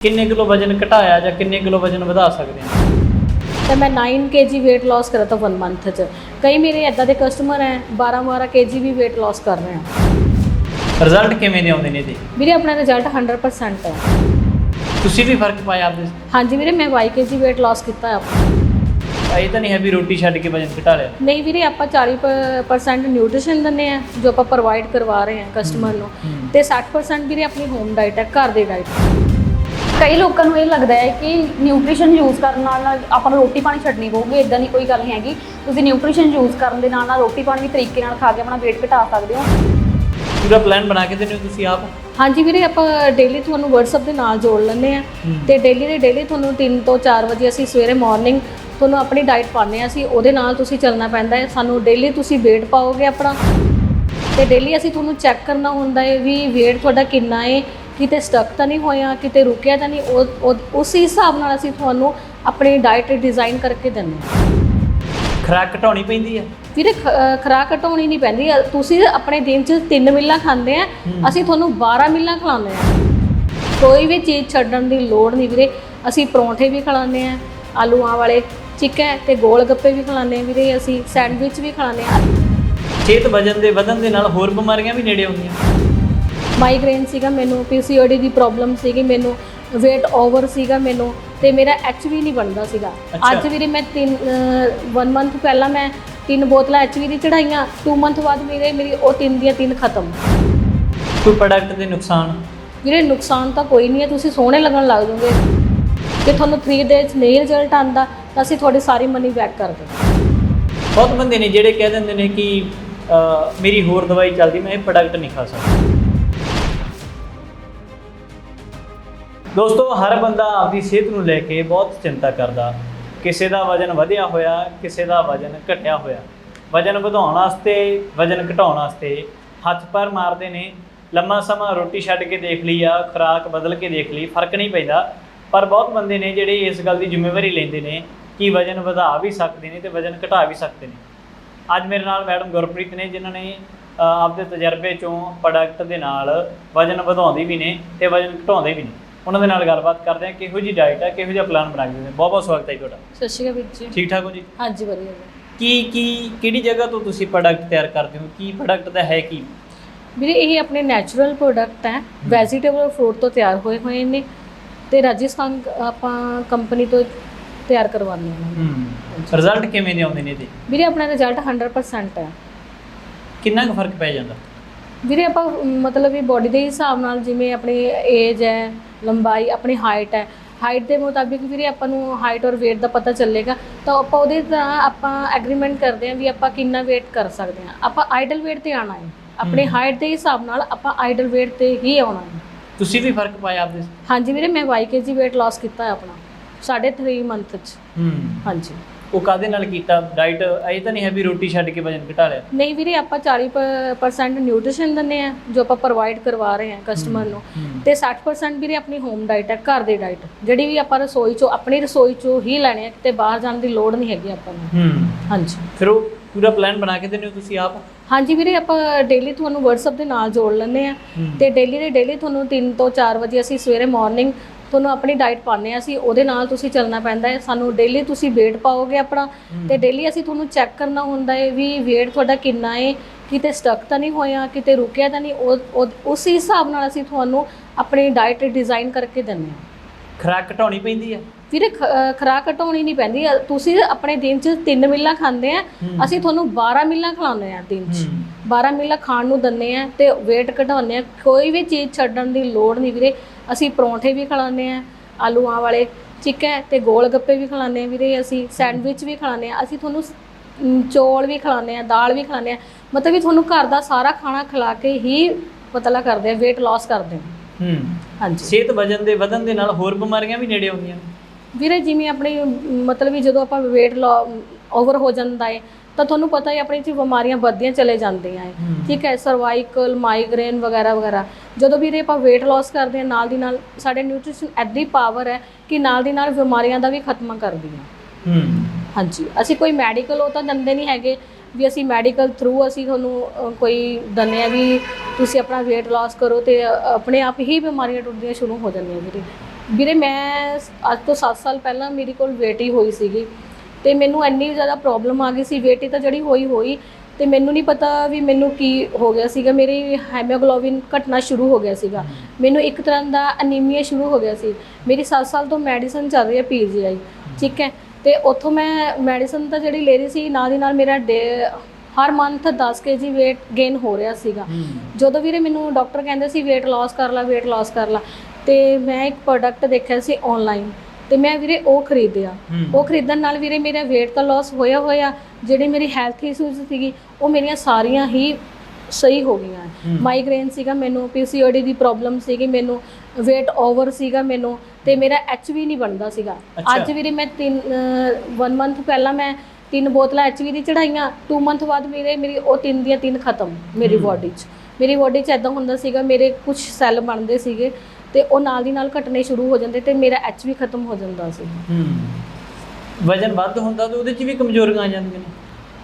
ਕਿੰਨੇ ਕਿਲੋ ਵਜਨ ਘਟਾਇਆ ਜਾਂ ਕਿੰਨੇ ਕਿਲੋ ਵਜਨ ਵਧਾ ਸਕਦੇ ਹਾਂ ਤਾਂ ਮੈਂ 9 kg weight loss ਕਰਾ ਤਾ 1 ਮੰਥ ਚ। ਕਈ ਮੇਰੇ ਇਦਾਂ ਦੇ ਕਸਟਮਰ ਹੈ 12 12 kg ਵੀ weight loss ਕਰ ਰਹੇ ਆ। ਰਿਜ਼ਲਟ ਕਿਵੇਂ ਦੇ ਆਉਂਦੇ ਨੇ ਇਹਦੇ? ਵੀਰੇ ਆਪਣਾ ਰਿਜ਼ਲਟ 100% ਹੈ ਤੁਸੀਂ ਵੀ ਫ਼ਰਕ ਪਾਇਆ ਆਪਦੇ? ਹਾਂਜੀ ਵੀਰੇ ਮੈਂ 22 kg weight loss ਕੀਤਾ ਹੈ ਇਹ ਤਾਂ ਨਹੀਂ ਹੈ ਵੀ ਰੋਟੀ ਛੱਡ ਕੇ ਵਜਨ ਘਟਾ ਲਿਆ। ਨਹੀਂ ਵੀਰੇ ਆਪਾਂ 40% ਨਿਊਟ੍ਰੀਸ਼ਨ ਦਿੰਦੇ ਆ ਜੋ ਆਪਾਂ ਪ੍ਰੋਵਾਈਡ ਕਰਵਾ ਰਹੇ ਹਾਂ ਕਸਟਮਰ ਨੂੰ। ਤੇ 60% ਵੀਰੇ ਆਪਣੀ ਹੋਮ ਡਾਈਟ ਹੈ ਘਰ ਦੀ ਡਾਈਟ ਕਈ ਲੋਕਾਂ ਨੂੰ ਇਹ ਲੱਗਦਾ ਹੈ ਕਿ ਨਿਊਟ੍ਰੀਸ਼ਨ ਯੂਜ਼ ਕਰਨ ਨਾਲ ਨਾਲ ਆਪਾਂ ਨੂੰ ਰੋਟੀ ਪਾਣੀ ਛੱਡਣੀ ਪਊਗੀ ਇਦਾਂ ਦੀ ਕੋਈ ਗੱਲ ਨਹੀਂ ਹੈਗੀ। ਤੁਸੀਂ ਨਿਊਟ੍ਰੀਸ਼ਨ ਯੂਜ਼ ਕਰਨ ਦੇ ਨਾਲ ਨਾਲ ਰੋਟੀ ਪਾਣੀ ਵੀ ਤਰੀਕੇ ਨਾਲ ਖਾ ਕੇ ਆਪਣਾ weight ਘਟਾ ਸਕਦੇ ਹੋ। ਪੂਰਾ ਪਲਾਨ ਬਣਾ ਕੇ ਦਿੰਦੇ ਹੋ ਤੁਸੀਂ ਆਪ? ਹਾਂਜੀ ਵੀਰੇ ਆਪਾਂ ਡੇਲੀ ਤੁਹਾਨੂੰ WhatsApp ਦੇ ਨਾਲ ਜੋੜ ਲੈਂਦੇ ਆ ਤੇ ਡੇਲੀ ਦੇ ਡੇਲੀ ਤੁਹਾਨੂੰ 3 ਤੋਂ 4 ਵਜੇ ਅਸੀਂ ਸਵੇਰੇ ਮਾਰਨਿੰਗ ਤੁਹਾਨੂੰ ਆਪਣੀ ਡਾਈਟ ਪਾਉਂਦੇ ਆ ਅਸੀਂ ਉਹਦੇ ਨਾਲ ਤੁਸੀਂ ਚੱਲਣਾ ਪੈਂਦਾ ਹੈ। ਸਾਨੂੰ ਡੇਲੀ ਤੁਸੀਂ weight ਪਾਓਗੇ ਆਪਣਾ। ਤੇ ਡੇਲੀ ਅਸੀਂ ਤੁਹਾਨੂੰ ਚੈੱਕ ਕਰਨਾ ਹੁੰਦਾ ਹੈ ਵੀ weight ਤੁਹਾਡਾ ਕਿੰਨਾ ਹੈ ਕਿਤੇ ਸਟਕ ਤਾਂ ਨਹੀਂ ਹੋਇਆ ਕਿਤੇ ਰੁਕਿਆ ਤਾਂ ਨਹੀਂ ਉਹ- ਉਸ ਹਿਸਾਬ ਨਾਲ ਅਸੀਂ ਤੁਹਾਨੂੰ ਆਪਣੀ ਡਾਈਟ ਡਿਜ਼ਾਈਨ ਕਰਕੇ ਦਿੰਦੇ ਹਾਂ। ਖੁਰਾਕ ਘਟਾਉਣੀ ਪੈਂਦੀ ਹੈ ਵੀਰੇ ਖੁਰਾਕ ਘਟਾਉਣੀ ਨਹੀਂ ਪੈਂਦੀ। ਤੁਸੀਂ ਆਪਣੇ ਦਿਨ 'ਚ 3 ਮਿੱਲਾਂ ਖਾਂਦੇ ਆ ਅਸੀਂ ਤੁਹਾਨੂੰ 12 ਮਿੱਲਾਂ ਖਿਲਾਉਂਦੇ ਆ। ਕੋਈ ਵੀ ਚੀਜ਼ ਛੱਡਣ ਦੀ ਲੋੜ ਨਹੀਂ ਵੀਰੇ। ਅਸੀਂ ਪਰੌਂਠੇ ਵੀ ਖਿਲਾਉਂਦੇ ਆ ਆਲੂਆਂ ਵਾਲੇ ਚਿਕਨ ਤੇ ਗੋਲ ਗੱਪੇ ਵੀ ਖਿਲਾਉਂਦੇ ਆ ਵੀਰੇ। ਅਸੀਂ ਸੈਂਡਵਿਚ ਵੀ ਖਿਲਾਉਂਦੇ ਆ। ਸਿਹਤ ਵਜਨ ਦੇ ਵਧਣ ਦੇ ਨਾਲ ਹੋਰ ਬਿਮਾਰੀਆਂ ਵੀ ਨੇੜੇ ਆਉਂਦੀਆਂ। ਮਾਈਗ੍ਰੇਨ ਸੀਗਾ ਮੈਨੂੰ ਪੀਸੀਓਡੀ ਦੀ ਪ੍ਰੋਬਲਮ ਸੀਗੀ ਮੈਨੂੰ weight ਓਵਰ ਸੀਗਾ ਮੈਨੂੰ ਤੇ ਮੇਰਾ ਐਚਵੀ ਨਹੀਂ ਬਣਦਾ ਸੀਗਾ। ਅੱਜ ਵੀਰੇ ਮੈਂ 3 1 ਮੰਥ ਪਹਿਲਾਂ ਮੈਂ ਤਿੰਨ ਬੋਤਲਾਂ ਐਚਵੀ ਦੀ ਚੜਾਈਆਂ 2 ਮੰਥ ਬਾਅਦ ਮੇਰੇ ਮੇਰੀ ਉਹ ਤਿੰਨ ਦੀਆਂ ਤਿੰਨ ਖਤਮ। ਕੋਈ ਪ੍ਰੋਡਕਟ ਦੇ ਨੁਕਸਾਨ? ਵੀਰੇ ਨੁਕਸਾਨ ਤਾਂ ਕੋਈ ਨਹੀਂ ਹੈ ਤੁਸੀਂ ਸੋਹਣੇ ਲੱਗਣ ਲੱਗ ਜਾਓਗੇ। ਜੇ ਤੁਹਾਨੂੰ 3 ਡੇਜ਼ ਨਹੀਂ ਰਿਜ਼ਲਟ ਆਂਦਾ ਤਾਂ ਅਸੀਂ ਤੁਹਾਡੀ ਸਾਰੀ ਮਨੀ ਬੈਕ ਕਰ ਦਿੰਦੇ ਬਹੁਤ ਬੰਦੇ ਨੇ ਜਿਹੜੇ ਕਹਿ ਦਿੰਦੇ ਨੇ ਕਿ ਮੇਰੀ ਹੋਰ ਦਵਾਈ ਚੱਲਦੀ ਮੈਂ ਇਹ ਪ੍ਰੋਡਕਟ ਨਹੀਂ ਖਾ ਸਕਦਾ। ਦੋਸਤੋ, ਹਰ ਬੰਦਾ ਆਪਦੀ ਸਿਹਤ ਨੂੰ ਲੈ ਕੇ ਬਹੁਤ ਚਿੰਤਾ ਕਰਦਾ। ਕਿਸੇ ਦਾ ਵਜਨ ਵਧਿਆ ਹੋਇਆ, ਕਿਸੇ ਦਾ ਵਜਨ ਘਟਿਆ ਹੋਇਆ। ਵਜਨ ਵਧਾਉਣ ਵਾਸਤੇ, ਵਜਨ ਘਟਾਉਣ ਵਾਸਤੇ ਹੱਥ ਪੈਰ ਮਾਰਦੇ ਨੇ। ਲੰਮਾ ਸਮਾਂ ਰੋਟੀ ਛੱਡ ਕੇ ਦੇਖ ਲਈ ਆ, ਖੁਰਾਕ ਬਦਲ ਕੇ ਦੇਖ ਲਈ, ਫ਼ਰਕ ਨਹੀਂ ਪੈਂਦਾ। ਪਰ ਬਹੁਤ ਬੰਦੇ ਨੇ ਜਿਹੜੇ ਇਸ ਗੱਲ ਦੀ ਜ਼ਿੰਮੇਵਾਰੀ ਲੈਂਦੇ ਨੇ ਕਿ ਵਜਨ ਵਧਾ ਵੀ ਸਕਦੇ ਨੇ ਤੇ ਵਜਨ ਘਟਾ ਵੀ ਸਕਦੇ ਨੇ। ਅੱਜ ਮੇਰੇ ਨਾਲ ਮੈਡਮ ਗੁਰਪ੍ਰੀਤ ਨੇ, ਜਿਨ੍ਹਾਂ ਨੇ ਆਪਦੇ ਤਜਰਬੇ ਚੋਂ ਪ੍ਰੋਡਕਟ ਦੇ ਨਾਲ ਵਜਨ ਵਧਾਉਂਦੇ ਵੀ ਨੇ ਤੇ ਵਜਨ ਘਟਾਉਂਦੇ ਵੀ ਨੇ। ਉਹਨਾਂ ਦੇ ਨਾਲ ਗੱਲਬਾਤ ਕਰਦੇ ਹਾਂ ਕਿਹੋ ਜੀ ਡਾਈਟ ਹੈ ਕਿਹੋ ਜਿਹਾ ਪਲਾਨ ਬਣਾ ਕੇ ਦਿੰਦੇ ਬਹੁਤ ਬਹੁਤ ਸਵਾਗਤ ਹੈ ਜੀ ਤੁਹਾਡਾ। ਸਤਿ ਸ਼੍ਰੀ ਅਕਾਲ ਵੀਰ ਜੀ। ਠੀਕ ਠਾਕ ਹੋ ਜੀ? ਹਾਂਜੀ ਵਧੀਆ ਜੀ। ਕੀ ਕੀ ਕਿਹੜੀ ਜਗ੍ਹਾ ਤੋਂ ਤੁਸੀਂ ਪ੍ਰੋਡਕਟ ਤਿਆਰ ਕਰਦੇ ਹੋ? ਕੀ ਪ੍ਰੋਡਕਟ ਦਾ ਹੈ ਕੀ? ਵੀਰੇ ਇਹ ਆਪਣੇ ਨੈਚੁਰਲ ਪ੍ਰੋਡਕਟ ਹੈ ਵੈਜੀਟੇਬਲ ਫਰੂਟ ਤੋਂ ਤਿਆਰ ਹੋਏ ਹੋਏ ਨੇ ਤੇ ਰਾਜਸਥਾਨ ਆਪਾਂ ਕੰਪਨੀ ਤੋਂ ਤਿਆਰ ਕਰਵਾਉਂਦੇ ਹਾਂ। ਰਿਜ਼ਲਟ ਕਿਵੇਂ ਦੇ ਆਉਂਦੇ ਨੇ ਇਹਦੇ? ਵੀਰੇ ਆਪਣਾ ਰਿਜ਼ਲਟ 100% ਹੈ। ਕਿੰਨਾ ਕੁ ਫ਼ਰਕ ਪੈ ਜਾਂਦਾ? ਵੀਰੇ ਆਪਾਂ ਮਤਲਬ ਵੀ ਬੋਡੀ ਦੇ ਹਿਸਾਬ ਨਾਲ ਜਿਵੇਂ ਆਪਣੀ ਏਜ ਹੈ ਲੰਬਾਈ ਆਪਣੀ ਹਾਈਟ ਹੈ। ਹਾਈਟ ਦੇ ਮੁਤਾਬਿਕ ਵੀਰੇ ਆਪਾਂ ਨੂੰ ਹਾਈਟ ਔਰ weight ਦਾ ਪਤਾ ਚੱਲੇਗਾ। ਤਾਂ ਆਪਾਂ ਉਹਦੇ ਤਰ੍ਹਾਂ ਆਪਾਂ ਐਗਰੀਮੈਂਟ ਕਰਦੇ ਹਾਂ ਵੀ ਆਪਾਂ ਕਿੰਨਾ weight ਕਰ ਸਕਦੇ ਹਾਂ। ਆਪਾਂ ਆਈਡਲ weight ਤੇ ਆਣਾ ਹੈ। ਆਪਣੀ ਹਾਈਟ ਦੇ ਹਿਸਾਬ ਨਾਲ ਆਪਾਂ ਆਈਡਲ weight ਤੇ ਹੀ ਆਉਣਾ ਹੈ। ਤੁਸੀਂ ਵੀ ਫ਼ਰਕ ਪਾਇਆ ਆਪਦੇ ਹਾਂਜੀ ਵੀਰੇ ਮੈਂ 22 kg weight loss ਕੀਤਾ ਹੈ ਆਪਣਾ। ਸਾਢੇ 3 ਮੰਥ ਚ। ਹੂੰ। ਹਾਂਜੀ। ਉਹ ਕਾਦੇ ਨਾਲ ਕੀਤਾ? ਡਾਈਟ ਇਹ ਤਾਂ ਨਹੀਂ ਹੈ ਵੀ ਰੋਟੀ ਛੱਡ ਕੇ ਵਜਨ ਘਟਾ ਲਿਆ। ਨਹੀਂ ਵੀਰੇ ਆਪਾਂ 40% ਨਿਊਟ੍ਰੀਸ਼ਨ ਦਿੰਦੇ ਆ ਜੋ ਆਪਾਂ ਪ੍ਰੋਵਾਈਡ ਕਰਵਾ ਰਹੇ ਹਾਂ ਕਸਟਮਰ ਨੂੰ। ਤੇ 60% ਵੀਰੇ ਆਪਣੀ ਹੋਮ ਡਾਈਟ ਹੈ ਘਰ ਦੀ ਡਾਈਟ ਜਿਹੜੀ ਵੀ ਆਪਾਂ ਰਸੋਈ ਚੋਂ ਆਪਣੀ ਰਸੋਈ ਚੋਂ ਹੀ ਲੈਣੇ ਆ ਕਿਤੇ ਬਾਹਰ ਜਾਣ ਦੀ ਲੋੜ ਨਹੀਂ ਹੈਗੀ ਆਪਾਂ ਨੂੰ। ਹਾਂਜੀ। ਫਿਰ ਉਹ ਪੂਰਾ ਪਲਾਨ ਬਣਾ ਕੇ ਦਿੰਦੇ ਹੋ ਤੁਸੀਂ ਆਪ? ਹਾਂਜੀ ਵੀਰੇ ਆਪਾਂ ਡੇਲੀ ਤੁਹਾਨੂੰ WhatsApp ਦੇ ਨਾਲ ਜੋੜ ਲੈਂਦੇ ਆ ਤੇ ਡੇਲੀ ਦੇ ਡੇਲੀ ਤੁਹਾਨੂੰ 3 ਤੋਂ 4 ਵਜੇ ਅਸੀਂ ਸਵੇਰੇ ਮਾਰਨਿੰਗ ਤੁਹਾਨੂੰ ਆਪਣੀ ਡਾਈਟ ਪਾਉਂਦੇ ਆ ਅਸੀਂ ਉਹਦੇ ਨਾਲ ਤੁਸੀਂ ਚੱਲਣਾ ਪੈਂਦਾ ਹੈ। ਸਾਨੂੰ ਡੇਲੀ ਤੁਸੀਂ weight ਪਾਓਗੇ ਆਪਣਾ ਤੇ ਡੇਲੀ ਅਸੀਂ ਤੁਹਾਨੂੰ ਚੈੱਕ ਕਰਨਾ ਹੁੰਦਾ ਹੈ ਵੀ weight ਤੁਹਾਡਾ ਕਿੰਨਾ ਹੈ ਕਿਤੇ ਸਟਕ ਤਾਂ ਨਹੀਂ ਹੋਇਆ ਕਿਤੇ ਰੁਕਿਆ ਤਾਂ ਨਹੀਂ ਉਹ- ਉਸ ਹਿਸਾਬ ਨਾਲ ਅਸੀਂ ਤੁਹਾਨੂੰ ਆਪਣੀ ਡਾਈਟ ਡਿਜ਼ਾਈਨ ਕਰਕੇ ਦਿੰਦੇ ਹਾਂ। ਖੁਰਾਕ ਘਟਾਉਣੀ ਪੈਂਦੀ ਹੈ। ਵੀਰੇ ਖੁਰਾਕ ਘਟਾਉਣੀ ਨਹੀਂ ਪੈਂਦੀ। ਤੁਸੀਂ ਆਪਣੇ ਦਿਨ 'ਚ 3 ਮਿੱਲਾਂ ਖਾਂਦੇ ਆ। ਅਸੀਂ ਤੁਹਾਨੂੰ 12 ਮਿੱਲਾਂ ਖਿਲਾਉਂਦੇ ਆ ਦਿਨ 'ਚ। 12 ਮਿੱਲਾਂ ਖਾਣ ਨੂੰ ਦਿੰਦੇ ਆ ਤੇ weight ਘਟਾਉਂਦੇ ਆ। ਕੋਈ ਵੀ ਚੀਜ਼ ਛੱਡਣ ਦੀ ਲੋੜ ਨਹੀਂ ਵੀਰੇ। ਅਸੀਂ ਪਰੌਂਠੇ ਵੀ ਖਿਲਾਉਂਦੇ ਆ ਆਲੂਆਂ ਵਾਲੇ ਚਿਕਨ ਤੇ ਗੋਲ ਗੱਪੇ ਵੀ ਖਿਲਾਉਂਦੇ ਆ ਵੀਰੇ ਅਸੀਂ ਸੈਂਡਵਿਚ ਵੀ ਖਿਲਾਉਂਦੇ ਆ। ਅਸੀਂ ਤੁਹਾਨੂੰ ਚੌਲ ਵੀ ਖਿਲਾਉਂਦੇ ਆ ਦਾਲ ਵੀ ਖਿਲਾਉਂਦੇ ਆ। ਮਤਲਬ ਵੀ ਤੁਹਾਨੂੰ ਘਰ ਦਾ ਸਾਰਾ ਖਾਣਾ ਖਿਲਾ ਕੇ ਹੀ ਪਤਲਾ ਕਰਦੇ ਆ weight loss ਕਰਦੇ ਆ। ਹੂੰ। ਹਾਂਜੀ। ਸਿਹਤ ਵਜਨ ਦੇ ਵਧਣ ਦੇ ਨਾਲ ਹੋਰ ਬਿਮਾਰੀਆਂ ਵੀ ਨੇੜੇ ਆਉਂਦੀਆਂ ਵੀਰੇ ਜਿਵੇਂ ਆਪਣੀ ਮਤਲਬ ਵੀ ਜਦੋਂ ਆਪਾਂ weight ਓਵਰ ਹੋ ਜਾਂਦਾ ਹੈ ਤਾਂ ਤੁਹਾਨੂੰ ਪਤਾ ਹੀ ਆਪਣੀ ਚ ਬਿਮਾਰੀਆਂ ਵੱਧਦੀਆਂ ਚਲੇ ਜਾਂਦੀਆਂ ਹੈ। ਠੀਕ ਹੈ ਸਰਵਾਈਕਲ ਮਾਈਗ੍ਰੇਨ ਵਗੈਰਾ ਵਗੈਰਾ। ਜਦੋਂ ਵੀਰੇ ਆਪਾਂ weight loss ਕਰਦੇ ਹਾਂ ਨਾਲ ਦੀ ਨਾਲ ਸਾਡੇ ਨਿਊਟ੍ਰੀਸ਼ਨ ਐਡੀ ਪਾਵਰ ਹੈ ਕਿ ਨਾਲ ਦੀ ਨਾਲ ਬਿਮਾਰੀਆਂ ਦਾ ਵੀ ਖਾਤਮਾ ਕਰਦੀ ਹੈ। ਹਾਂਜੀ। ਅਸੀਂ ਕੋਈ ਮੈਡੀਕਲ ਉਹ ਤਾਂ ਦਿੰਦੇ ਨਹੀਂ ਹੈਗੇ ਵੀ ਅਸੀਂ ਮੈਡੀਕਲ ਥਰੂ ਅਸੀਂ ਤੁਹਾਨੂੰ ਕੋਈ ਦਿੰਦੇ ਆ ਵੀ ਤੁਸੀਂ ਆਪਣਾ weight loss ਕਰੋ ਤੇ ਆਪਣੇ ਆਪ ਹੀ ਬਿਮਾਰੀਆਂ ਟੁੱਟਦੀਆਂ ਸ਼ੁਰੂ ਹੋ ਜਾਂਦੀਆਂ ਵੀਰੇ। ਵੀਰੇ ਮੈਂ ਅੱਜ ਤੋਂ 7 ਸਾਲ ਪਹਿਲਾਂ ਮੇਰੇ ਕੋਲ ਬੇਟੀ ਹੋਈ ਸੀਗੀ ਤੇ ਮੈਨੂੰ ਇੰਨੀ ਜ਼ਿਆਦਾ ਪ੍ਰੋਬਲਮ ਆ ਗਈ ਸੀ ਬੇਟੀ ਤਾਂ ਜਿਹੜੀ ਹੋਈ ਹੋਈ ਤੇ ਮੈਨੂੰ ਨਹੀਂ ਪਤਾ ਵੀ ਮੈਨੂੰ ਕੀ ਹੋ ਗਿਆ ਸੀਗਾ ਮੇਰੀ ਹੈਮੋਗਲੋਬਿਨ ਘਟਣਾ ਸ਼ੁਰੂ ਹੋ ਗਿਆ ਸੀਗਾ। ਮੈਨੂੰ ਇੱਕ ਤਰ੍ਹਾਂ ਦਾ ਅਨੀਮੀਆ ਸ਼ੁਰੂ ਹੋ ਗਿਆ ਸੀ। ਮੇਰੀ 7 ਸਾਲ ਤੋਂ ਮੈਡੀਸਨ ਚੱਲ ਰਹੀ ਹੈ ਪੀਜੀਆਈ ਠੀਕ ਹੈ? ਤੇ ਉੱਥੋਂ ਮੈਂ ਮੈਡੀਸਨ ਤਾਂ ਜਿਹੜੀ ਲੈ ਰਹੀ ਸੀ ਨਾਲ ਦੀ ਨਾਲ ਮੇਰਾ ਹਰ ਮੰਥ 10 ਕੇਜੀ weight gain ਹੋ ਰਿਹਾ ਸੀਗਾ। ਜਦੋਂ ਵੀਰੇ ਮੈਨੂੰ ਡਾਕਟਰ ਕਹਿੰਦੇ ਸੀ weight loss ਕਰ ਲੈ weight loss ਕਰ ਲੈ ਤੇ ਮੈਂ ਇੱਕ ਪ੍ਰੋਡਕਟ ਦੇਖਿਆ ਸੀ ਆਨਲਾਈਨ ਤੇ ਮੈਂ ਵੀਰੇ ਉਹ ਖਰੀਦਿਆ। ਉਹ ਖਰੀਦਣ ਨਾਲ ਵੀਰੇ ਮੇਰਾ weight ਤਾਂ loss ਹੋਇਆ ਹੋਇਆ ਜਿਹੜੀ ਮੇਰੀ ਹੈਲਥ ਇਸ਼ੂਜ਼ ਸੀਗੀ ਉਹ ਮੇਰੀਆਂ ਸਾਰੀਆਂ ਹੀ ਸਹੀ ਹੋ ਗਈਆਂ। ਮਾਈਗ੍ਰੇਨ ਸੀਗਾ ਮੈਨੂੰ ਪੀਸੀਓਡੀ ਦੀ ਪ੍ਰੋਬਲਮ ਸੀਗੀ ਮੈਨੂੰ weight over ਸੀਗਾ ਮੈਨੂੰ ਤੇ ਮੇਰਾ ਐਚਵੀ ਨਹੀਂ ਬਣਦਾ ਸੀਗਾ। ਅੱਜ ਵੀਰੇ ਮੈਂ ਤਿੰਨ 1 ਮੰਥ ਪਹਿਲਾਂ ਮੈਂ ਤਿੰਨ ਬੋਤਲਾਂ ਐਚਵੀ ਦੀ ਚੜਾਈਆਂ 2 ਮੰਥ ਬਾਅਦ ਮੇਰੇ ਮੇਰੀ ਉਹ ਤਿੰਨ ਦੀਆਂ ਤਿੰਨ ਖਤਮ ਮੇਰੀ। ਬਾਡੀ 'ਚ ਮੇਰੀ ਬਾਡੀ 'ਚ ਐਦਾਂ ਹੁੰਦਾ ਸੀਗਾ ਮੇਰੇ ਕੁਝ ਸੈੱਲ ਬਣਦੇ ਸੀਗੇ ਤੇ ਉਹ ਨਾਲ ਦੀ ਨਾਲ ਘਟਨੇ ਸ਼ੁਰੂ ਹੋ ਜਾਂਦੇ ਤੇ ਮੇਰਾ ਐਚਵੀ ਖਤਮ ਹੋ ਜਾਂਦਾ ਸੀ। ਹੂੰ। ਵਜਨ ਵੱਧ ਹੁੰਦਾ ਤਾਂ ਉਹਦੇ ਚ ਵੀ ਕਮਜ਼ੋਰੀਆਂ ਆ ਜਾਂਦੀਆਂ ਨੇ।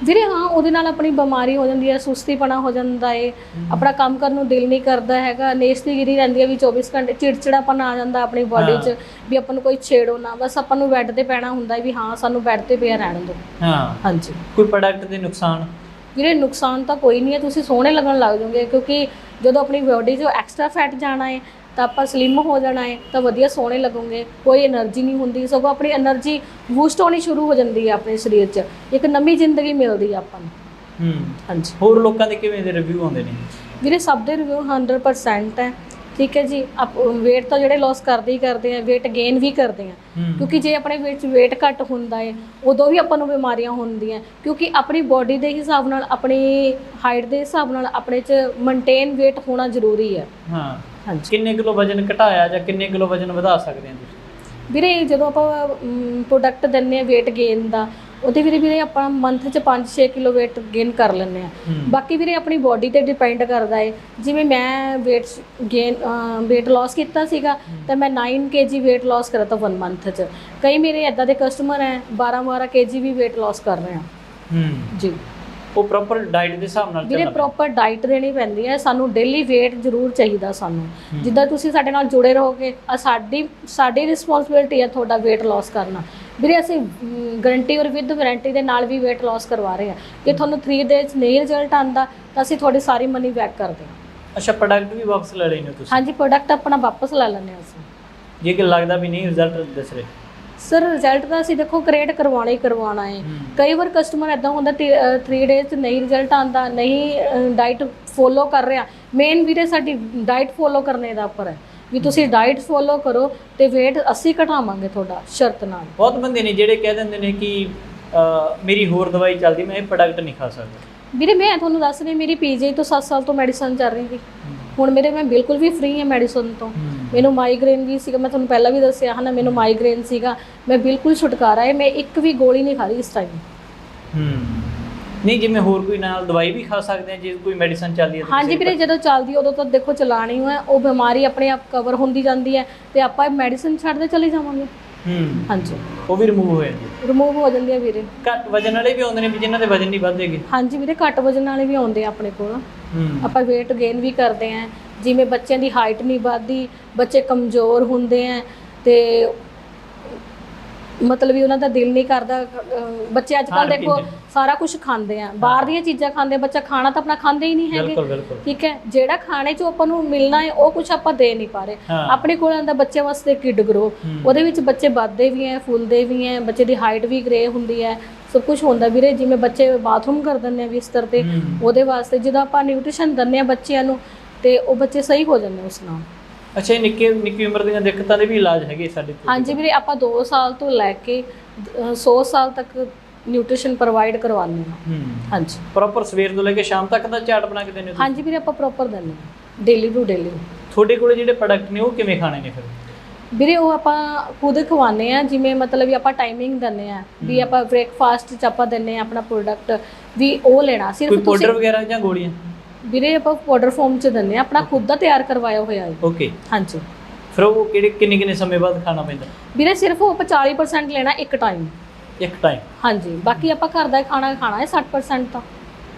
ਵੀਰੇ ਹਾਂ ਉਹਦੇ ਨਾਲ ਆਪਣੀ ਬਿਮਾਰੀ ਹੋ ਜਾਂਦੀ ਹੈ ਸੁਸਤੀਪਣਾ ਹੋ ਜਾਂਦਾ ਹੈ। ਆਪਣਾ ਕੰਮ ਕਰਨ ਨੂੰ ਦਿਲ ਨਹੀਂ ਕਰਦਾ ਹੈਗਾ ਨੇਸਤੀਗਿਰੀ ਰਹਿੰਦੀ ਹੈ ਵੀ 24 ਘੰਟੇ ਚਿੜਚਿੜਾਪਨ ਆ ਜਾਂਦਾ ਆਪਣੀ ਬਾਡੀ 'ਚ। ਵੀ ਆਪਾਂ ਨੂੰ ਕੋਈ ਛੇੜੋ ਨਾ ਬਸ ਆਪਾਂ ਨੂੰ ਬੈੱਡ ਤੇ ਪੈਣਾ ਹੁੰਦਾ ਵੀ ਹਾਂ ਸਾਨੂੰ ਬੈੱਡ ਤੇ ਪਿਆ ਰਹਿਣ ਦਿਓ। ਹਾਂ। ਹਾਂਜੀ। ਕੋਈ ਪ੍ਰੋਡਕਟ ਦੇ ਨੁਕਸਾਨ? ਵੀਰੇ ਨੁਕਸਾਨ ਤਾਂ ਕੋਈ ਨਹੀਂ ਹੈ ਤੁਸੀਂ ਸੋਹਣੇ ਲੱਗਣ ਲੱਗ ਜਾਓਗੇ ਕਿਉਂਕਿ ਜਦੋਂ ਆਪਣੀ ਬਾਡੀ 'ਚੋਂ ਐਕਸਟਰਾ ਫੈਟ ਜਾਣਾ ਹੈ ਤਾਂ ਆਪਾਂ ਸਲਿਮ ਹੋ ਜਾਣਾ ਹੈ ਤਾਂ ਵਧੀਆ ਸੋਹਣੇ ਲੱਗੋਗੇ ਕੋਈ એનર્ਜੀ ਨਹੀਂ ਹੁੰਦੀ ਸਗੋਂ ਆਪਣੀ એનર્ਜੀ ਬੂਸਟ ਹੋਣੀ ਸ਼ੁਰੂ ਹੋ ਜਾਂਦੀ ਹੈ ਆਪਣੇ ਸਰੀਰ 'ਚ ਇੱਕ ਨਵੀਂ ਜ਼ਿੰਦਗੀ ਮਿਲਦੀ ਹੈ ਆਪਾਂ ਨੂੰ। ਹਾਂਜੀ। ਹੋਰ ਲੋਕਾਂ ਦੇ ਕਿਵੇਂ ਦੇ ਰਿਵਿਊ ਆਉਂਦੇ ਨੇ? ਵੀਰੇ ਸਭ ਦੇ ਰਿਵਿਊ 100% ਹੈ। ਠੀਕ ਹੈ ਜੀ ਆਪ weight ਤਾਂ ਜਿਹੜੇ ਲਾਸ ਕਰਦੇ ਹੀ ਕਰਦੇ ਆ weight gain ਵੀ ਕਰਦੇ ਆ। ਕਿਉਂਕਿ ਜੇ ਆਪਣੇ ਵਿੱਚ weight ਘੱਟ ਹੁੰਦਾ ਹੈ ਉਦੋਂ ਵੀ ਆਪਾਂ ਨੂੰ ਬਿਮਾਰੀਆਂ ਹੁੰਦੀਆਂ। ਕਿਉਂਕਿ ਆਪਣੀ ਬਾਡੀ ਦੇ ਹਿਸਾਬ ਨਾਲ ਆਪਣੀ ਹਾਈਟ ਦੇ ਹਿਸਾਬ ਨਾਲ ਆਪਣੇ 'ਚ ਮੇਨਟੇਨ weight ਹੋਣਾ ਜ਼ਰੂਰੀ ਹੈ ਹਾਂ। ਹਾਂਜੀ। ਕਿੰਨੇ ਕਿਲੋ ਵਜਨ ਘਟਾਇਆ ਜਾਂ ਕਿੰਨੇ ਕਿਲੋ ਵਜਨ ਵਧਾ ਸਕਦੇ ਆ ਤੁਸੀਂ? ਵੀਰੇ ਜਦੋਂ ਆਪਾਂ ਪ੍ਰੋਡਕਟ ਦਿੰਨੇ ਆ weight gain ਦਾ ਉਹਦੇ ਵੀਰੇ ਵੀਰੇ ਆਪਾਂ ਮੰਥ 'ਚ 5-6 ਕਿਲੋ weight gain ਕਰ ਲੈਂਦੇ ਆ। ਬਾਕੀ ਵੀਰੇ ਆਪਣੀ ਬਾਡੀ ਤੇ ਡਿਪੈਂਡ ਕਰਦਾ ਹੈ ਜਿਵੇਂ ਮੈਂ weight gain weight loss ਕੀਤਾ ਸੀਗਾ ਤਾਂ ਮੈਂ 9 kg weight loss ਕਰਾ ਤਾ 1 ਮੰਥ 'ਚ। ਕਈ ਮੇਰੇ ਇਦਾਂ ਦੇ ਕਸਟਮਰ ਹੈ 12-12 kg ਵੀ weight loss ਕਰ ਰਹੇ ਆ। ਹੂੰ। ਜੀ। ਉਹ ਪ੍ਰੋਪਰ ਡਾਈਟ ਦੇ ਹਿਸਾਬ ਨਾਲ ਵੀਰੇ। ਪ੍ਰੋਪਰ ਡਾਈਟ ਦੇਣੀ ਪੈਂਦੀ ਹੈ। ਸਾਨੂੰ ਡੇਲੀ weight ਜ਼ਰੂਰ ਚਾਹੀਦਾ ਸਾਨੂੰ। ਜਿੱਦਾਂ ਤੁਸੀਂ ਸਾਡੇ ਨਾਲ ਜੁੜੇ ਰਹੋਗੇ ਆ ਸਾਡੀ ਸਾਡੀ ਰਿਸਪੌਂਸਿਬਿਲਟੀ ਹੈ ਤੁਹਾਡਾ weight loss ਕਰਨਾ। ਵੀਰੇ ਅਸੀਂ ਗਾਰੰਟੀ ਔਰ ਵਿਦ ਵਾਰੰਟੀ ਦੇ ਨਾਲ ਵੀ weight loss ਕਰਵਾ ਰਹੇ ਹਾਂ। ਕਿ ਤੁਹਾਨੂੰ 3 ਡੇਜ਼ ਨਹੀਂ ਰਿਜ਼ਲਟ ਆਂਦਾ ਤਾਂ ਅਸੀਂ ਤੁਹਾਡੀ ਸਾਰੀ ਮਨੀ ਬੈਕ ਕਰਦੇ ਹਾਂ ਅੱਛਾ ਪ੍ਰੋਡਕਟ ਵੀ ਵਾਪਸ ਲੈ ਲੈਣੇ ਤੁਸੀਂ? ਹਾਂਜੀ ਪ੍ਰੋਡਕਟ ਆਪਣਾ ਵਾਪਸ ਲੈ ਹਾਂ ਅਸੀਂ। ਜੇ ਕਿ ਲੱਗਦਾ ਵੀ ਨਹੀਂ ਰਿਜ਼ਲਟ ਦਿਸ ਰਹੇ। ਸਰ ਰਿਜ਼ਲਟ ਤਾਂ ਅਸੀਂ ਦੇਖੋ ਕ੍ਰੀਏਟ ਕਰਵਾਉਣਾ ਹੀ ਕਰਵਾਉਣਾ ਹੈ। ਕਈ ਵਾਰ ਕਸਟਮਰ ਐਦਾਂ ਹੁੰਦਾ 3 ਡੇਜ਼ ਨਹੀਂ ਰਿਜ਼ਲਟ ਆਂਦਾ ਨਹੀਂ ਡਾਈਟ ਫੋਲੋ ਕਰ ਰਿਹਾ। ਮੇਨ ਵੀਰੇ ਸਾਡੀ ਡਾਈਟ ਫੋਲੋ ਕਰਨੇ ਦਾ ਉੱਪਰ ਹੈ। ਵੀ ਤੁਸੀਂ ਡਾਈਟ ਫੋਲੋ ਕਰੋ ਤੇ weight ਅਸੀਂ ਘਟਾਵਾਂਗੇ ਤੁਹਾਡਾ ਸ਼ਰਤ ਨਾਲ। ਬਹੁਤ ਬੰਦੇ ਨੇ ਜਿਹੜੇ ਕਹਿ ਦਿੰਦੇ ਨੇ ਕਿ ਮੇਰੀ ਹੋਰ ਦਵਾਈ ਚੱਲਦੀ ਮੈਂ ਇਹ ਪ੍ਰੋਡਕਟ ਨਹੀਂ ਖਾ ਸਕਦਾ। ਵੀਰੇ ਮੈਂ ਤੁਹਾਨੂੰ ਦੱਸ ਰਹੀ ਮੇਰੀ ਪੀਜੀ ਤੋਂ 7 ਸਾਲ ਤੋਂ ਮੈਡੀਸਨ ਚੱਲ ਰਹੀ ਸੀ। ਹੁਣ ਮੇਰੇ ਮੈਂ ਬਿਲਕੁਲ ਵੀ ਫ੍ਰੀ ਹਾਂ ਮੈਡੀਸਨ ਤੋਂ। ਮੈਨੂੰ ਮਾਈਗ੍ਰੇਨ ਵੀ ਸੀਗਾ ਮੈਂ ਤੁਹਾਨੂੰ ਪਹਿਲਾਂ ਵੀ ਦੱਸਿਆ ਹਨਾ ਮੈਨੂੰ ਮਾਈਗ੍ਰੇਨ ਸੀਗਾ। ਮੈਂ ਬਿਲਕੁਲ ਛੁਟਕਾਰਾ ਹੈ ਮੈਂ ਇੱਕ ਵੀ ਗੋਲੀ ਨਹੀਂ ਖਾ ਰਹੀ ਇਸ ਟਾਈਮ ਹੂੰ। ਨਹੀਂ ਜਿਵੇਂ ਹੋਰ ਕੋਈ ਨਾਲ ਦਵਾਈ ਵੀ ਖਾ ਸਕਦੇ ਆ ਜੇ ਕੋਈ ਮੈਡੀਸਨ ਚੱਲਦੀ ਹੈ ਤਾਂ ਹਾਂਜੀ ਵੀਰੇ ਜਦੋਂ ਚੱਲਦੀ ਹੈ, ਉਦੋਂ ਤਾਂ ਦੇਖੋ ਚਲਾਣੀ ਹੈ ਉਹ ਬਿਮਾਰੀ ਆਪਣੇ ਆਪ ਕਵਰ ਹੁੰਦੀ ਜਾਂਦੀ ਹੈ ਤੇ ਆਪਾਂ ਮੈਡੀਸਨ ਛੱਡਦੇ ਚਲੇ ਜਾਵਾਂਗੇ। ਹੂੰ। ਹਾਂਜੀ। ਉਹ ਵੀ ਰਿਮੂਵ ਹੋ ਜਾਂਦੀ ਹੈ। ਰਿਮੂਵ ਹੋ ਜਾਂਦੀ ਹੈ ਵੀਰੇ। ਘੱਟ ਵਜਨ ਵਾਲੇ ਵੀ ਆਉਂਦੇ ਨੇ ਵੀ ਜਿਨ੍ਹਾਂ ਦੇ ਵਜਨ ਨਹੀਂ ਵੱਧੇਗੇ ਹਾਂਜੀ ਵੀਰੇ ਘੱਟ ਵਜਨ ਵਾਲੇ ਵੀ ਆਉਂਦੇ ਆ ਆਪਣੇ ਕੋਲ। ਆਪਾਂ weight gain ਵੀ ਕਰਦੇ ਆਂ ਜਿਵੇਂ ਬੱਚਿਆਂ ਦੀ ਹਾਈਟ ਨਹੀਂ ਵੱਧਦੀ ਬੱਚੇ ਕਮਜ਼ੋਰ ਹੁੰਦੇ ਆ ਤੇ ਮਤਲਬ ਵੀ ਉਹਨਾਂ ਦਾ ਦਿਲ ਨਹੀਂ ਕਰਦਾ ਅਹ ਬੱਚੇ ਅੱਜ ਕੱਲ ਖਾਣ ਦੇਖੋ ਪੀਣ। ਸਾਰਾ ਕੁਝ ਖਾਂਦੇ ਆ ਬਾਹਰ ਦੀਆਂ ਚੀਜ਼ਾਂ ਖਾਂਦੇ ਆ, ਬੱਚਾ ਖਾਣਾ ਤਾਂ ਆਪਣਾ ਖਾਂਦੇ ਹੀ ਨਹੀਂ ਹੈਗੇ ਬਿਲਕੁਲ ਬਿਲਕੁਲ ਠੀਕ ਹੈ ਜਿਹੜਾ ਖਾਣੇ ਚੋਂ ਆਪਾਂ ਨੂੰ ਮਿਲਣਾ ਹੈ ਉਹ ਕੁਝ ਆਪਾਂ ਦੇ ਨਹੀਂ ਪਾ ਰਹੇ ਹਾਂ। ਆਪਣੇ ਕੋਲ ਆਂਦਾ ਬੱਚੇ ਵਾਸਤੇ ਕਿਡ ਗਰੋ ਹੂੰ। ਉਹਦੇ ਵਿੱਚ ਬੱਚੇ ਵੱਧਦੇ ਵੀ ਹੈ ਫੁੱਲਦੇ ਵੀ ਹੈ ਬੱਚੇ ਦੀ ਹਾਈਟ ਵੀ ਗ੍ਰੇ ਹੁੰਦੀ ਹੈ ਸਭ ਕੁਝ ਹੁੰਦਾ ਵੀਰੇ ਜਿਵੇਂ ਬੱਚੇ ਬਾਥਰੂਮ ਕਰ ਦਿੰਦੇ ਆ ਬਿਸਤਰ ਤੇ ਹੂੰ। ਉਹਦੇ ਵਾਸਤੇ ਜਦੋਂ ਆਪਾਂ ਨਿਊਟ੍ਰੀਸ਼ਨ ਦਿੰਦੇ ਆ ਬੱਚਿਆਂ ਨੂੰ ਤੇ ਉਹ ਬੱਚੇ ਸਹੀ ਹੋ ਜਾਂਦੇ ਉਸ ਨਾਲ ਅੱਛਾ ਇਹ ਨਿੱਕੇ ਨਿੱਕੀ ਉਮਰ ਦੀਆਂ ਦਿੱਕਤਾਂ ਦੇ ਵੀ ਇਲਾਜ ਹੈਗੇ ਸਾਡੇ ਕੋਲ? ਹਾਂਜੀ ਵੀਰੇ ਆਪਾਂ 2 ਸਾਲ ਤੋਂ ਲੈ ਕੇ ਅਹ, 100 ਸਾਲ ਤੱਕ ਨਿਊਟ੍ਰੀਸ਼ਨ ਪ੍ਰੋਵਾਈਡ ਕਰਵਾਉਂਦੇ ਹਾਂ। ਹਾਂਜੀ। ਪ੍ਰੋਪਰ ਸਵੇਰ ਤੋਂ ਲੈ ਕੇ ਸ਼ਾਮ ਤੱਕ ਦਾ ਚਾਰਟ ਬਣਾ ਕੇ ਦਿੰਦੇ ਹੋ? ਹਾਂਜੀ ਵੀਰੇ ਆਪਾਂ ਪ੍ਰੋਪਰ ਦਿੰਦੇ ਹਾਂ। ਡੇਲੀ ਟੂ ਡੇਲੀ ਤੁਹਾਡੇ ਕੋਲੇ ਜਿਹੜੇ ਪ੍ਰੋਡਕਟ ਨੇ ਉਹ ਕਿਵੇਂ ਖਾਣੇ ਨੇ ਫਿਰ? ਵੀਰੇ ਉਹ ਆਪਾਂ ਖੁਦ ਖਵਾਉਂਦੇ ਆ ਜਿਵੇਂ ਮਤਲਬ ਵੀ ਆਪਾਂ ਟਾਈਮਿੰਗ ਦਿੰਦੇ ਆ ਵੀ ਆਪਾਂ ਬ੍ਰੇਕਫਾਸਟ ਚ ਆਪਾਂ ਦਿੰਦੇ ਆ ਆਪਣਾ ਪ੍ਰੋਡਕਟ ਵੀ ਉਹ ਲੈਣਾ। ਕੋਈ ਸਿਰਫ ਪਾਊਡਰ ਵਗੈਰਾ ਜਾਂ ਗੋਲੀਆਂ? ਵੀਰੇ ਆਪਾਂ ਪਾਊਡਰ ਫਾਰਮ ਚ ਦਿੰਦੇ ਆ ਆਪਣਾ ਖੁਦ ਦਾ ਤਿਆਰ ਕਰਵਾਇਆ ਹੋਇਆ ਹੈ। ਓਕੇ ਹਾਂਜੀ। ਫਿਰ ਉਹ ਕਿਹੜੇ ਕਿੰਨੇ ਕਿੰਨੇ ਸਮੇਂ ਬਾਅਦ ਖਾਣਾ ਪੈਂਦਾ? ਵੀਰੇ ਸਿਰਫ ਉਹ ਆਪਾਂ 40% ਲੈਣਾ ਇੱਕ ਟਾਈਮ ਇੱਕ ਟਾਈਮ ਹਾਂਜੀ। ਬਾਕੀ ਆਪਾਂ ਘਰ ਦਾ ਖਾਣਾ ਖਾਣਾ ਹੈ 60% ਤਾਂ।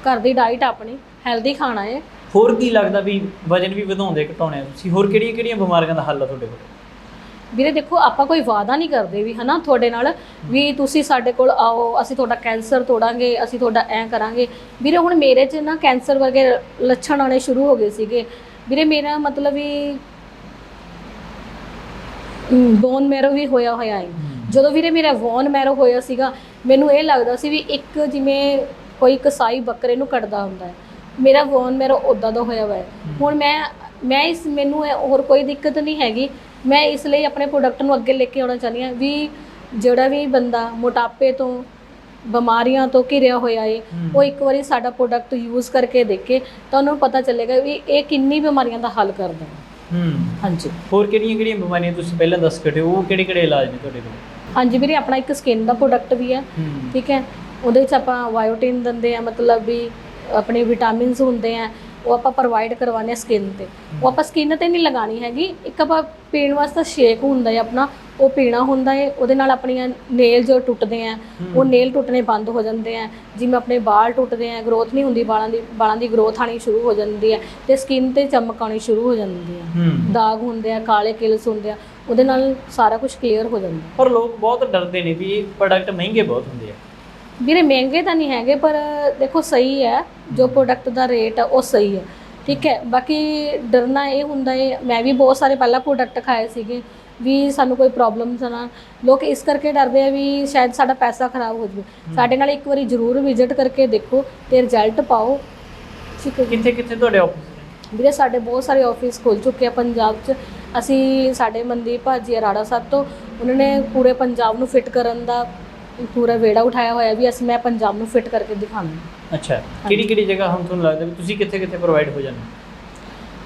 ਘਰ ਦੀ ਡਾਈਟ ਆਪਣੀ ਹੈਲਦੀ ਖਾਣਾ ਹੈ। ਹੋਰ ਕੀ ਲੱਗਦਾ ਵੀ ਵਜਨ ਵੀ ਵਧਾਉਂਦੇ ਘਟਾਉਣੇ ਆ ਤੁਸੀਂ? ਹੋਰ ਕਿਹੜੀਆਂ ਕਿਹੜੀਆਂ ਬਿਮਾਰੀਆਂ ਦਾ ਹੱਲ ਆ ਤੁਹਾਡੇ ਕੋਲ? ਵੀਰੇ ਦੇਖੋ ਆਪਾਂ ਕੋਈ ਵਾਅਦਾ ਨਹੀਂ ਕਰਦੇ ਵੀ ਹਨਾ ਤੁਹਾਡੇ ਨਾਲ ਵੀ ਤੁਸੀਂ ਸਾਡੇ ਕੋਲ ਆਓ ਅਸੀਂ ਤੁਹਾਡਾ ਕੈਂਸਰ ਤੋੜਾਂਗੇ ਅਸੀਂ ਤੁਹਾਡਾ ਐ ਕਰਾਂਗੇ। ਵੀਰੇ ਹੁਣ ਮੇਰੇ 'ਚ ਨਾ ਕੈਂਸਰ ਵਰਗੇ ਲੱਛਣ ਆਉਣੇ ਸ਼ੁਰੂ ਹੋ ਗਏ ਸੀਗੇ। ਵੀਰੇ ਮੇਰਾ ਮਤਲਬ ਵੀ ਬੋਨ ਮੈਰੋ ਵੀ ਹੋਇਆ ਹੋਇਆ ਹੈ। ਜਦੋਂ ਵੀਰੇ ਮੇਰਾ ਵੋਨ ਮੈਰੋ ਹੋਇਆ ਸੀਗਾ ਮੈਨੂੰ ਇਹ ਲੱਗਦਾ ਸੀ ਵੀ ਇੱਕ ਜਿਵੇਂ ਕੋਈ ਕਸਾਈ ਬੱਕਰੇ ਨੂੰ ਕੱਟਦਾ ਹੁੰਦਾ ਹੈ। ਮੇਰਾ ਵੋਨ ਮੈਰੋ ਉਦਾਂ ਦਾ ਹੋਇਆ ਹੋਇਆ ਹੈ। ਹੁਣ ਮੈਂ ਮੈਂ ਇਸ ਮੈਨੂੰ ਹੋਰ ਕੋਈ ਦਿੱਕਤ ਨਹੀਂ ਹੈਗੀ। ਮੈਂ ਇਸ ਲਈ ਆਪਣੇ ਪ੍ਰੋਡਕਟ ਨੂੰ ਅੱਗੇ ਲੈ ਕੇ ਆਉਣਾ ਚਾਹੁੰਦੀ ਹਾਂ ਵੀ ਜਿਹੜਾ ਵੀ ਬੰਦਾ ਮੋਟਾਪੇ ਤੋਂ ਬਿਮਾਰੀਆਂ ਤੋਂ ਘਿਰਿਆ ਹੋਇਆ ਏ। ਉਹ ਇੱਕ ਵਾਰੀ ਸਾਡਾ ਪ੍ਰੋਡਕਟ ਯੂਜ਼ ਕਰਕੇ ਦੇਖੇ ਤਾਂ ਉਹਨੂੰ ਪਤਾ ਚੱਲੇਗਾ ਵੀ ਇਹ ਕਿੰਨੀ ਬਿਮਾਰੀਆਂ ਦਾ ਹੱਲ ਕਰਦਾ ਹੈ। ਹੂੰ। ਹਾਂਜੀ। ਹੋਰ ਕਿਹੜੀਆਂ ਕਿਹੜੀਆਂ ਬਿਮਾਰੀਆਂ ਤੁਸੀਂ ਪਹਿਲਾਂ ਦੱਸ ਕੇ? ਉਹ ਕਿਹੜੇ ਕਿਹੜੇ ਇਲਾਜ ਨੇ ਤੁਹਾਡੇ ਕੋਲ? ਹਾਂਜੀ ਵੀਰੇ ਆਪਣਾ ਇੱਕ ਸਕਿਨ ਦਾ ਪ੍ਰੋਡਕਟ ਵੀ ਹੈ ਹੂੰ। ਠੀਕ ਹੈ। ਉਹਦੇ ਵਿੱਚ ਆਪਾਂ ਬਾਇਓਟਿਨ ਦਿੰਦੇ ਆ ਮਤਲਬ ਵੀ ਆਪਣੇ ਵਿਟਾਮਿਨਸ ਹੁੰਦੇ ਆ ਉਹ ਆਪਾਂ ਪ੍ਰੋਵਾਈਡ ਕਰਵਾਉਂਦੇ ਆ ਸਕਿਨ ਤੇ। ਉਹ ਆਪਾਂ ਸਕਿਨ ਤੇ ਨਹੀਂ ਲਗਾਣੀ ਹੈਗੀ। ਇੱਕ ਆਪਾਂ ਪੀਣ ਵਾਸਤੇ ਸ਼ੇਕ ਹੁੰਦਾ ਹੈ ਆਪਣਾ ਉਹ ਪੀਣਾ ਹੁੰਦਾ ਹੈ। ਉਹਦੇ ਨਾਲ ਆਪਣੀਆਂ ਨੇਲ ਜੋ ਟੁੱਟਦੇ ਆ ਉਹ ਨੇਲ ਟੁੱਟਣੇ ਬੰਦ ਹੋ ਜਾਂਦੇ ਆ। ਜਿਵੇਂ ਆਪਣੇ ਵਾਲ ਟੁੱਟਦੇ ਆ ਗਰੋਥ ਨਹੀਂ ਹੁੰਦੀ ਵਾਲਾਂ ਦੀ ਵਾਲਾਂ ਦੀ ਗਰੋਥ ਆਣੀ ਸ਼ੁਰੂ ਹੋ ਜਾਂਦੀ ਹੈ ਤੇ ਸਕਿਨ ਤੇ ਚਮਕ ਆਉਣੀ ਸ਼ੁਰੂ ਹੋ ਜਾਂਦੀ ਹੂੰ। ਦਾਗ ਹੁੰਦੇ ਆ ਕਾਲੇ ਕਿਲਸ ਹੁੰਦੇ ਆ ਉਹਦੇ ਨਾਲ ਸਾਰਾ ਕੁਝ ਕਲੀਅਰ ਹੋ ਜਾਂਦਾ। ਪਰ ਲੋਕ ਬਹੁਤ ਡਰਦੇ ਨੇ ਵੀ ਇਹ ਪ੍ਰੋਡਕਟ ਮਹਿੰਗੇ ਬਹੁਤ ਹੁੰਦੇ ਆ। ਵੀਰੇ ਮਹਿੰਗੇ ਤਾਂ ਨਹੀਂ ਹੈਗੇ ਪਰ ਦੇਖੋ ਸਹੀ ਹੈ ਜੋ ਪ੍ਰੋਡਕਟ ਦਾ ਰੇਟ ਹੈ ਉਹ ਸਹੀ ਹੈ। ਠੀਕ ਹੈ ਬਾਕੀ ਡਰਨਾ ਇਹ ਹੁੰਦਾ ਹੈ ਮੈਂ ਵੀ ਬਹੁਤ ਸਾਰੇ ਪਹਿਲਾਂ ਪ੍ਰੋਡਕਟ ਖਾਏ ਸੀਗੇ ਵੀ ਸਾਨੂੰ ਕੋਈ ਪ੍ਰੋਬਲਮਸ ਨਾ ਲੋਕ ਇਸ ਕਰਕੇ ਡਰਦੇ ਆ ਵੀ ਸ਼ਾਇਦ ਸਾਡਾ ਪੈਸਾ ਖਰਾਬ ਹੋ ਜਾਵੇ। ਸਾਡੇ ਨਾਲ ਇੱਕ ਵਾਰੀ ਜ਼ਰੂਰ ਵਿਜ਼ਿਟ ਕਰਕੇ ਦੇਖੋ ਤੇ ਰਿਜ਼ਲਟ ਪਾਓ। ਠੀਕ ਹੈ। ਕਿੱਥੇ ਕਿੱਥੇ ਤੁਹਾਡੇ ਆਫਿਸ ਵੀਰੇ ਸਾਡੇ ਬਹੁਤ ਸਾਰੇ ਆਫਿਸ ਖੁੱਲ ਚੁੱਕੇ ਆ ਪੰਜਾਬ 'ਚ। ਅਸੀਂ ਸਾਡੇ ਮਨਦੀਪ ਭਾਜੀ ਅਰਾੜਾ ਸਾਹਿਬ ਤੋਂ ਉਹਨਾਂ ਨੇ ਪੂਰੇ ਪੰਜਾਬ ਨੂੰ ਫਿੱਟ ਕਰਨ ਦਾ ਪੂਰਾ ਵੇੜਾ ਉਠਾਇਆ ਹੋਇਆ ਵੀ ਅਸੀਂ, ਮੈਂ ਪੰਜਾਬ ਨੂੰ ਫਿੱਟ ਕਰਕੇ ਦਿਖਾਉਂਦੀ ਅੱਛਾ ਕਿਹੜੀ ਕਿਹੜੀ ਜਗ੍ਹਾ ਹੁਣ ਤੁਹਾਨੂੰ ਲੱਗਦਾ ਵੀ ਤੁਸੀਂ ਕਿੱਥੇ ਕਿੱਥੇ ਪ੍ਰੋਵਾਈਡ ਹੋ ਜਾਂਦੇ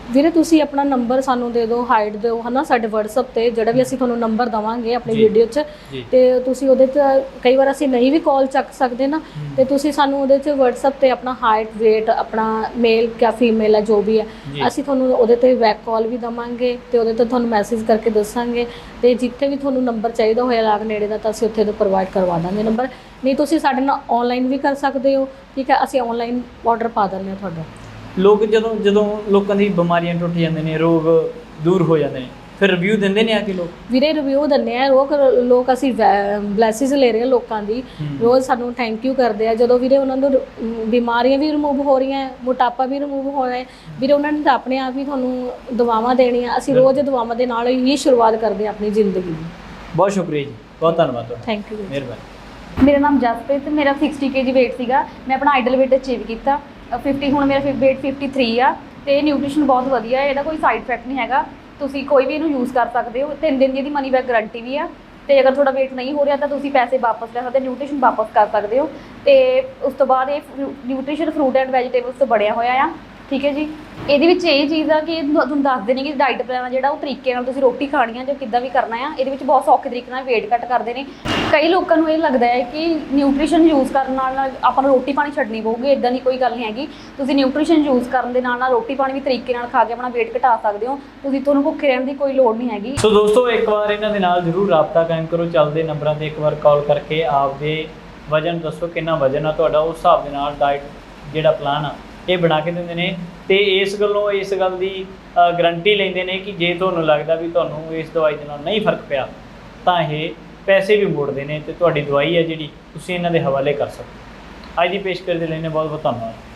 ਵੀਰੇ ਤੁਸੀਂ ਆਪਣਾ ਨੰਬਰ ਸਾਨੂੰ ਦੇ ਦਿਓ ਹਾਈਟ ਦਿਓ ਹਨਾ ਸਾਡੇ WhatsApp ਤੇ ਜਿਹੜਾ ਵੀ ਅਸੀਂ ਤੁਹਾਨੂੰ ਨੰਬਰ ਦਵਾਂਗੇ ਆਪਣੀ। ਵੀਡੀਓ 'ਚ ਤੇ ਤੁਸੀਂ ਉਹਦੇ 'ਚ ਕਈ ਵਾਰ ਅਸੀਂ ਨਹੀਂ ਵੀ ਕਾਲ ਚੱਕ ਸਕਦੇ ਨਾ ਤੇ ਤੁਸੀਂ ਸਾਨੂੰ ਉਹਦੇ 'ਚ WhatsApp ਤੇ ਆਪਣਾ ਹਾਈਟ weight ਆਪਣਾ ਮੇਲ ਜਾਂ ਫੀਮੇਲ ਹੈ ਜੋ ਵੀ ਹੈ। ਅਸੀਂ ਤੁਹਾਨੂੰ ਉਹਦੇ ਤੇ ਬੈਕ ਕਾਲ ਵੀ ਦਵਾਂਗੇ ਤੇ ਉਹਦੇ ਤੇ ਤੁਹਾਨੂੰ ਮੈਸੇਜ ਕਰਕੇ ਦੱਸਾਂਗੇ ਤੇ ਜਿੱਥੇ ਵੀ ਤੁਹਾਨੂੰ ਨੰਬਰ ਚਾਹੀਦਾ ਹੋਇਆ ਲਾਗ ਨੇੜੇ ਦਾ ਤਾਂ ਅਸੀਂ ਉੱਥੇ ਤੋਂ ਪ੍ਰੋਵਾਈਡ ਕਰਵਾ ਦਾਂਗੇ ਨੰਬਰ ਨਹੀਂ ਤੁਸੀਂ ਸਾਡੇ ਨਾਲ ਆਨਲਾਈਨ ਵੀ ਕਰ ਸਕਦੇ ਹੋ ਠੀਕ ਹੈ ਅਸੀਂ ਆਨਲਾਈਨ ਆਰਡਰ ਪਾ ਦਿੰਦੇ ਹਾਂ ਤੁਹਾਡਾ ਲੋਕ ਜਦੋਂ ਜਦੋਂ ਲੋਕਾਂ ਦੀ ਬਿਮਾਰੀਆਂ ਟੁੱਟ ਜਾਂਦੇ ਨੇ ਰੋਗ ਦੂਰ ਹੋ ਜਾਂਦੇ ਨੇ ਫਿਰ ਰਿਵਿਊ ਦਿੰਦੇ ਨੇ ਆ ਕੇ ਲੋਕ? ਵੀਰੇ ਰਿਵਿਊ ਦਿੰਦੇ ਆ ਲੋਕ ਲੋਕ ਅਸੀਂ ਬਲੈਸਿਸ ਲੈ ਰਹੇ ਹਾਂ ਲੋਕਾਂ ਦੀ। ਰੋਜ਼ ਸਾਨੂੰ ਥੈਂਕ ਯੂ ਕਰਦੇ ਆ। ਜਦੋਂ ਵੀਰੇ ਉਹਨਾਂ ਨੂੰ ਬਿਮਾਰੀਆਂ ਵੀ ਰਿਮੂਵ ਹੋ ਰਹੀਆਂ ਮੋਟਾਪਾ ਵੀ ਰਿਮੂਵ ਹੋ ਰਿਹਾ ਵੀਰੇ ਉਹਨਾਂ ਨੇ ਤਾਂ ਆਪਣੇ ਆਪ ਹੀ ਤੁਹਾਨੂੰ ਦਵਾਵਾਂ ਦੇਣੀਆਂ। ਅਸੀਂ ਰੋਜ਼ ਦਵਾਵਾਂ ਦੇ ਨਾਲ ਹੀ ਸ਼ੁਰੂਆਤ ਕਰਦੇ ਹਾਂ ਆਪਣੀ ਜ਼ਿੰਦਗੀ ਦੀ। ਬਹੁਤ ਸ਼ੁਕਰੀਆ ਜੀ। ਬਹੁਤ ਧੰਨਵਾਦ ਤੁਹਾਡਾ। ਥੈਂਕ ਯੂ ਮਿਹਰਬਾਨੀ। ਮੇਰਾ ਨਾਮ ਜਸਪ੍ਰੀਤ ਮੇਰਾ 60 kg weight ਸੀਗਾ। ਮੈਂ ਆਪਣਾ ਆਈਡਲ weight ਅਚੀਵ ਕੀਤਾ। 50 ਹੁਣ ਮੇਰਾ weight 53 ਆ ਤੇ ਨਿਊਟ੍ਰੀਸ਼ਨ ਬਹੁਤ ਵਧੀਆ ਹੈ, ਇਹਦਾ ਕੋਈ ਸਾਈਡ ਇਫੈਕਟ ਨਹੀਂ ਹੈਗਾ। ਤੁਸੀਂ ਕੋਈ ਵੀ ਇਹਨੂੰ ਯੂਜ਼ ਕਰ ਸਕਦੇ ਹੋ, ਤਿੰਨ ਦਿਨ ਦੀ ਇਹਦੀ ਮਨੀ ਬੈਕ ਗਾਰੰਟੀ ਵੀ ਆ। ਤੇ ਅਗਰ ਤੁਹਾਡਾ weight ਨਹੀਂ ਹੋ ਰਿਹਾ ਤਾਂ ਤੁਸੀਂ ਪੈਸੇ ਵਾਪਸ ਲੈ ਸਕਦੇ ਨਿਊਟ੍ਰੀਸ਼ਨ ਵਾਪਸ ਕਰ ਸਕਦੇ ਹੋ। ਤੇ ਉਸ ਤੋਂ ਬਾਅਦ ਇਹ ਨਿਊਟ੍ਰੀਸ਼ਨ ਫਰੂਟ ਐਂਡ ਵੈਜੀਟੇਬਲਸ ਤੋਂ ਬਣਿਆ ਹੋਇਆ ਆ। ਠੀਕ ਹੈ ਜੀ? ਇਹਦੇ ਵਿੱਚ ਇਹ ਚੀਜ਼ ਆ ਕਿ ਤੁਹਾ- ਤੁਹਾਨੂੰ ਦੱਸਦੇ ਨੇ ਕਿ ਡਾਈਟ ਪਲਾਨ ਆ ਜਿਹੜਾ ਉਹ ਤਰੀਕੇ ਨਾਲ ਤੁਸੀਂ ਰੋਟੀ ਖਾਣੀ ਆ ਜਾਂ ਕਿੱਦਾਂ ਵੀ ਕਰਨਾ ਆ, ਇਹਦੇ ਵਿੱਚ ਬਹੁਤ ਸੌਖੇ ਤਰੀਕੇ ਨਾਲ weight ਘੱਟ ਕਰਦੇ ਨੇ। ਕਈ ਲੋਕਾਂ ਨੂੰ ਇਹ ਲੱਗਦਾ ਹੈ ਕਿ ਨਿਊਟ੍ਰੀਸ਼ਨ ਯੂਜ਼ ਕਰਨ ਨਾਲ ਨਾਲ ਆਪਾਂ ਨੂੰ ਰੋਟੀ ਪਾਣੀ ਛੱਡਣੀ ਪਊਗੀ ਇਦਾਂ ਦੀ ਕੋਈ ਗੱਲ ਨਹੀਂ ਹੈਗੀ। ਤੁਸੀਂ ਨਿਊਟ੍ਰੀਸ਼ਨ ਯੂਜ਼ ਕਰਨ ਦੇ ਨਾਲ ਨਾਲ ਰੋਟੀ ਪਾਣੀ ਵੀ ਤਰੀਕੇ ਨਾਲ ਖਾ ਕੇ ਆਪਣਾ weight ਘਟਾ ਸਕਦੇ ਹੋ। ਤੁਸੀਂ ਤੁਹਾਨੂੰ ਭੁੱਖੇ ਰਹਿਣ ਦੀ ਕੋਈ ਲੋੜ ਨਹੀਂ ਹੈਗੀ। ਸੋ ਦੋਸਤੋ, ਇੱਕ ਵਾਰ ਇਹਨਾਂ ਦੇ ਨਾਲ ਜ਼ਰੂਰ ਰਾਬਤਾ ਕਾਇਮ ਕਰੋ। ਚੱਲਦੇ ਨੰਬਰਾਂ ਤੇ ਇੱਕ ਵਾਰ ਕਾਲ ਕਰਕੇ ਆਪਦੇ ਵਜਨ ਦੱਸੋ, ਕਿੰਨਾ ਵਜਨ ਆ ਤੁਹਾਡਾ, ਉਸ ਹਿਸਾਬ ਦੇ ਨਾਲ ਡਾਈਟ ਜਿਹੜਾ ਪਲਾਨ ਆ। ਇਹ ਬਣਾ ਕੇ ਦਿੰਦੇ ਨੇ ਤੇ ਇਸ ਗੱਲੋਂ ਇਸ ਗੱਲ ਦੀ ਗਰੰਟੀ ਲੈਂਦੇ ਨੇ ਕਿ ਜੇ ਤੁਹਾਨੂੰ ਲੱਗਦਾ ਵੀ ਤੁਹਾਨੂੰ ਇਸ ਦਵਾਈ ਦੇ ਨਾਲ ਨਹੀਂ ਫ਼ਰਕ ਪਿਆ, ਤਾਂ ਇਹ ਪੈਸੇ ਵੀ ਮੋੜਦੇ ਨੇ ਤੇ ਤੁਹਾਡੀ ਦਵਾਈ ਹੈ ਜਿਹੜੀ, ਤੁਸੀਂ ਇਹਨਾਂ ਦੇ ਹਵਾਲੇ ਕਰ ਸਕਦੇ ਅੱਜ ਦੀ ਪੇਸ਼ਕਸ਼ ਦੇ ਲਈ ਨੇ ਬਹੁਤ ਬਹੁਤ ਧੰਨਵਾਦ।